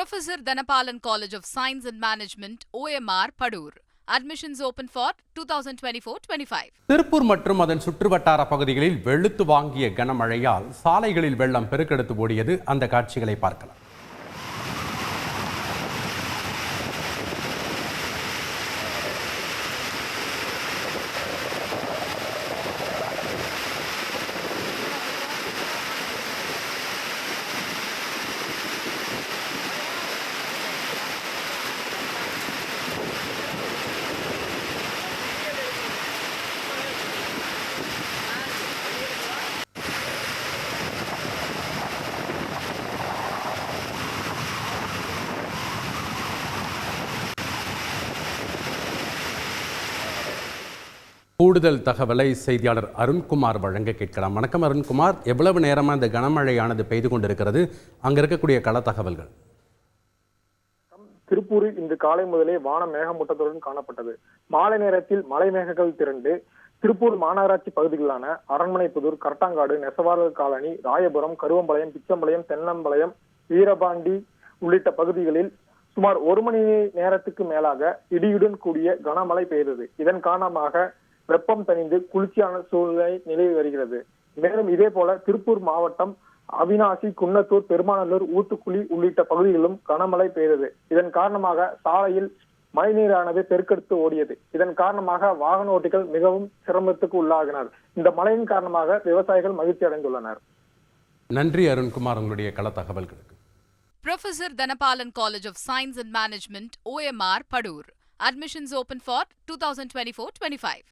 Professor Dhanapalan College of Science and Management, OMR, Padur. Thousand twenty four 2024-25. Tiruppur மற்றும் அதன் சுற்றுவட்டார பகுதிகளில் வெளுத்து வாங்கிய கனமழையால் சாலைகளில் வெள்ளம் பெருக்கெடுத்து ஓடியது அந்த காட்சிகளை பார்க்கலாம் கூடுதல் தகவலை செய்தியாளர் அருண்குமார் வழங்க கேட்கலாம். வணக்கம் அருண்குமார். எவ்வளவு நேரமா இந்த கனமழையானது பெய்து கொண்டிருக்கிறது? அங்க இருக்கக்கூடிய கள தகவல்கள். திருப்பூரில் இன்று காலை முதலே வான மேகமூட்டத்துடன் காணப்பட்டது. மாலை நேரத்தில் மலை மேகங்கள் திரண்டு திருப்பூர் மாநகராட்சி பகுதிகளான அரண்மனைப்புதூர் கரட்டாங்காடு நெசவாளர் காலனி ராயபுரம் கருவம்பாளையம் பிச்சம்பாளையம் தென்னம்பாளையம் வீரபாண்டி உள்ளிட்ட பகுதிகளில் சுமார் ஒரு மணி நேரத்துக்கு மேலாக இடியுடன் கூடிய கனமழை பெய்தது. இதன் காரணமாக வெப்பம் தணிந்து குளிர்ச்சியான சூழ்நிலை நிலவி வருகிறது. மேலும் இதே போல திருப்பூர் மாவட்டம் அவினாசி குன்னத்தூர் பெருமாநல்லூர் ஊத்துக்குளி உள்ளிட்ட பகுதிகளிலும் கனமழை பெய்தது. இதன் காரணமாக சாலையில் மழைநீரானது பெருக்கெடுத்து ஓடியது. இதன் காரணமாக வாகன ஓட்டிகள் மிகவும் சிரமத்துக்கு உள்ளாகினர். இந்த மழையின் காரணமாக விவசாயிகள் மகிழ்ச்சி அடைந்துள்ளனர். நன்றி அருண்குமார். உங்களுடைய கள தகவல்களுக்கு. Professor Dhanapalan College of Science and Management, OMR, Padur. Admissions open for 2024-25.